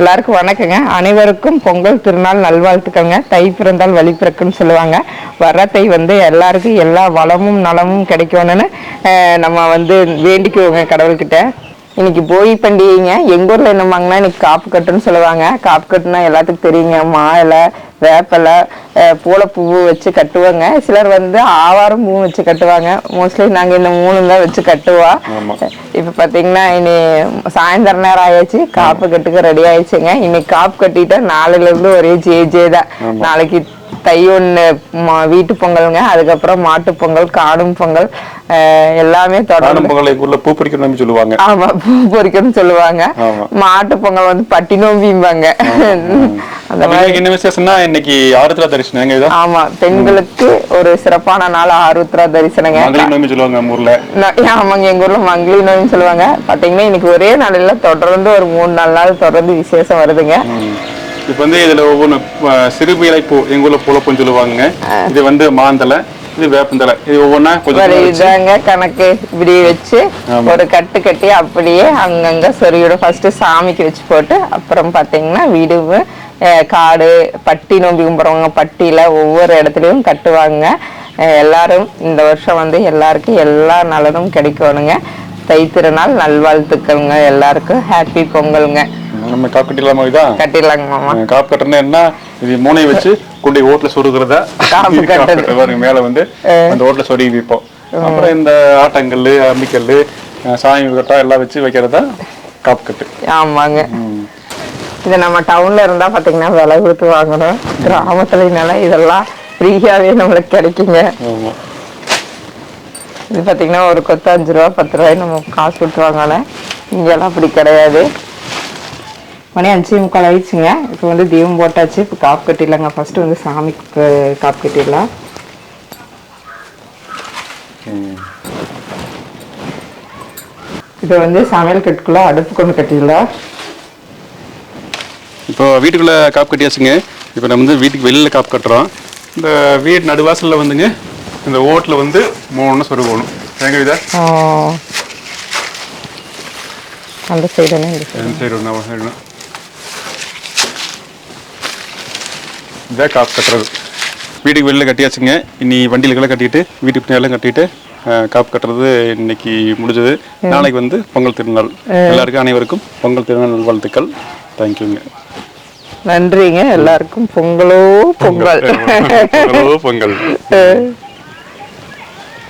எல்லாருக்கும் வணக்கங்க. அனைவருக்கும் பொங்கல் திருநாள் நல்வாழ்த்துக்கங்க தை பிறந்தால் வழி பிறக்குன்னு சொல்லுவாங்க. வர்ற தை வந்து எல்லாருக்கும் எல்லா வளமும் நலமும் கிடைக்கணும்னு நம்ம வந்து வேண்டிக்குவோங்க கடவுள்கிட்ட. இன்னைக்கு போகி பண்டிகைங்க. எங்க ஊர்ல என்னமாங்கன்னா இன்னைக்கு காப்பு கட்டுன்னு சொல்லுவாங்க. காப்பு கட்டுனா எல்லாத்துக்கும் தெரியுங்க. மா இலை வேப்பலை பூளைப்பூவு வச்சு கட்டுவாங்க. சிலர் வந்து ஆவாரம் பூ வச்சு கட்டுவாங்க. மோஸ்ட்லி நாங்க இந்த மூணு தான் வச்சு கட்டுவோம். இப்ப பாத்தீங்கன்னா இனி சாயந்தரம் நேரம் ஆயாச்சு. காப்பு கட்டுக்க ரெடி ஆயிடுச்சுங்க. இன்னைக்கு காப்பு கட்டிட்டா நாளையில இருந்து ஒரே ஜே ஜே தான். நாளைக்கு தை ஒண்ணு ம- வீட்டு பொங்கலுங்க. அதுக்கப்புறம் மாட்டு பொங்கல் காடும் பொங்கல் எல்லாமே தொடர்ந்து பொங்கல் பூ பறிக்கணும்னு சொல்லுவாங்க. ஆமா பூ பொறிக்கணும்னு சொல்லுவாங்க. மாட்டு பொங்கல் வந்து பட்டி நோம்பிம்பாங்க. அந்த மாதிரி. என்ன விசேஷம்னா இன்னைக்கு ஆருத்ரா இதா. ஆமா பெண்களுக்கு ஒரு சிறப்பான நாள் ஆருத்ரா தரிசனங்க. நோம்பி சொல்லுவாங்க நம்ம ஊர்ல. ஆமாங்க எங்க ஊர்ல மங்களி நோய்னு சொல்லுவாங்க. பாத்தீங்கன்னா இன்னைக்கு ஒரே நாளில் தொடர்ந்து ஒரு மூணு நாலு நாள் தொடர்ந்து விசேஷம் வருதுங்க. இப்ப வந்து இதுல ஒவ்வொன்று சிறுபீலை பூ எங்க ஊர்ல பூலப்பூன்னு சொல்லுவாங்க இது வந்து மாந்தலை இது வேப்பந்தலை இது ஒவ்வொன்றா கொஞ்சம் இதாங்க கணக்கு இப்படி வச்சு. ஒரு கட்டு கட்டி அப்படியே அங்கங்க சொருகிடும். ஃபர்ஸ்ட் சாமிக்கு வச்சு போட்டு அப்புறம் பாத்தீங்கன்னா வீடு காடு பட்டி நோம்பி கும்பிட்றவங்க பட்டியில ஒவ்வொரு இடத்துலயும் கட்டுவாங்க. எல்லாரும் இந்த வருஷம் வந்து எல்லாருக்கும் எல்லா நலனும் கிடைக்கணுங்க. தை திருநாள் நல்வாழ்த்துக்கள்ங்க எல்லாருக்கும். ஹாப்பி பொங்கலுங்க. நம்ம காப்பு கட்டிடலாமா இதான் கட்டிடலாங்க மாமா. காப்பு கட்டுறதுன்னா என்ன? இது மூணையை வச்சு கொண்டு ஓட்டுல சொருகிறதா காப்பு கட்டுறது. பாருங்க மேல வந்து அந்த ஓட்டுல சொருகி வைப்போம். அப்புறம் இந்த ஆட்டங்கல் அம்மிக்கல் அஹ் சாமி கட்டா எல்லாம் வச்சு வைக்கிறதா காப்பு கட்டு. ஆமாங்க. இது நம்ம டவுன்ல இருந்தா பாத்தீங்கன்னா விலை கொடுத்து வாங்கணும். கிராமத்துலனால இதெல்லாம் ஃப்ரீயாவே நம்மளுக்கு கிடைக்குங்க. ஆமா. இது பார்த்தீங்கன்னா ஒரு கொத்து அஞ்சு ரூபா பத்து ரூபாய் நம்ம காசு கொடுத்து இங்கெல்லாம் அப்படி கிடையாது. மணி அஞ்சு முக்கால் ஆயிடுச்சுங்க. இப்போ வந்து தீபம் போட்டாச்சு. இப்போ காப்பு கட்டிடலாங்க. ஃபஸ்ட்டு வந்து சாமிக்கு காப்பு கட்டிடலாம். இதை வந்து சமையல் கட்டுக்குள்ள அடுப்பு கொண்டு கட்டிடலாம். இப்போ வீட்டுக்குள்ளே காப்பு கட்டியாச்சுங்க. இப்போ நம்ம வந்து வீட்டுக்கு வெளியில் காப்பு கட்டுறோம். இந்த வீடு நடுவாசலில் வந்துங்க இந்த ஓட்டில் வந்து மூணு சொருகணும் எங்க இதா. அந்த சைடு இந்த சைடு ஒன்று சைடு ஒன்று இதான் காப்பு கட்டுறது. வீட்டுக்கு வெளியில் கட்டியாச்சுங்க. இனி வண்டியிலக்கெல்லாம் கட்டிட்டு வீட்டுக்கு பின்னாலும் கட்டிட்டு காப்பு கட்டுறது இன்னைக்கு முடிஞ்சது. நாளைக்கு வந்து பொங்கல் திருநாள். எல்லாருக்கும் அனைவருக்கும் பொங்கல் திருநாள் நல்வாழ்த்துக்கள். தேங்க்யூங்க நன்றிங்க. எல்லாருக்கும் பொங்கல் பொங்கலோ. பொங்கல்